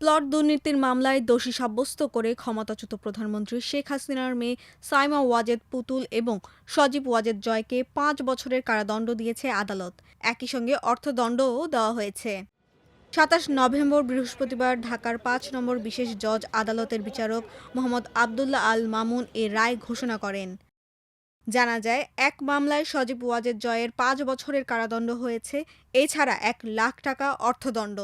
Plot দুর্নীতির মামলায় দোষী সাব্যস্ত করে ক্ষমতাচ্যুত প্রধানমন্ত্রী শেখ হাসিনার মেয়ে সাইমা ওয়াজেদ পুতুল এবং সজীব ওয়াজেদ জয়কে পাঁচ বছরের কারাদণ্ড দিয়েছে আদালত। একই সঙ্গে অর্থদণ্ডও দেওয়া হয়েছে। সাতাশ নভেম্বর বৃহস্পতিবার ঢাকার পাঁচ নম্বর বিশেষ জজ আদালতের বিচারক মোহাম্মদ আবদুল্লাহ আল মামুন এ রায় ঘোষণা করেন। জানা যায়, এক মামলায় সজীব ওয়াজেদ জয়ের পাঁচ বছরের কারাদণ্ড হয়েছে, এছাড়া এক লাখ টাকা অর্থদণ্ড।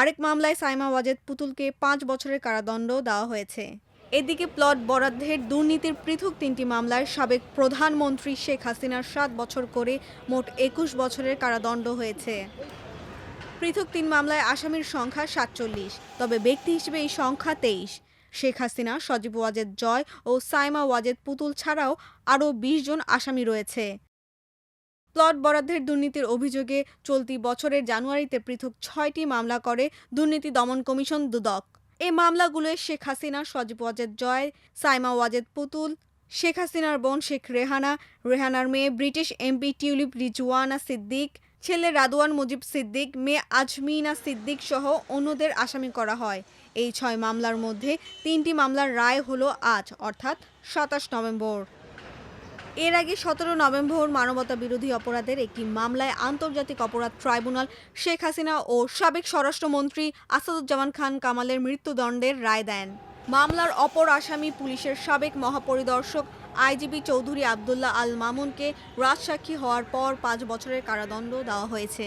আরেক মামলায় সাইমা ওয়াজেদ পুতুলকে পাঁচ বছরের কারাদণ্ড দেওয়া হয়েছে। এদিকে প্লট বরাদ্দের দুর্নীতির পৃথক তিনটি মামলায় সাবেক প্রধানমন্ত্রী শেখ হাসিনার সাত বছর করে মোট একুশ বছরের কারাদণ্ড হয়েছে। পৃথক তিন মামলায় আসামির সংখ্যা সাতচল্লিশ, তবে ব্যক্তি হিসেবে এই সংখ্যা তেইশ। শেখ হাসিনা, সজীব ওয়াজেদ জয় ও সাইমা ওয়াজেদ পুতুল ছাড়াও আরও বিশ জন আসামি রয়েছে। প্লট বরাদ্দের দুর্নীতির অভিযোগে চলতি বছরের জানুয়ারিতে পৃথক ছয়টি মামলা করে দুর্নীতি দমন কমিশন দুদক। এই মামলাগুলোয় শেখ হাসিনা সজীব ওয়াজেদ জয়, সাইমা ওয়াজেদ পুতুল, শেখ হাসিনার বোন শেখ রেহানা, রেহানার মেয়ে British MP Tulip Rizwana Siddiq, ছেলে রাদওয়ান মুজিব সিদ্দিক, মেয়ে আজমিনা সিদ্দিক সহ অন্যদের আসামি করা হয়। এই ছয় মামলার মধ্যে তিনটি মামলার রায় হলো আজ, অর্থাৎ সাতাশ নভেম্বর। এর আগে সতেরো নভেম্বর মানবতা বিরোধী অপরাধের একটি মামলায় আন্তর্জাতিক অপরাধ ট্রাইব্যুনাল শেখ হাসিনা ও সাবেক স্বরাষ্ট্রমন্ত্রী আসাদুজ্জামান খান কামালের মৃত্যুদণ্ডের রায় দেন। মামলার অপর আসামি পুলিশের সাবেক মহাপরিদর্শক আইজিবি চৌধুরী আবদুল্লাহ আল মামুনকে রাজসাক্ষী হওয়ার পর পাঁচ বছরের কারাদণ্ড দেওয়া হয়েছে।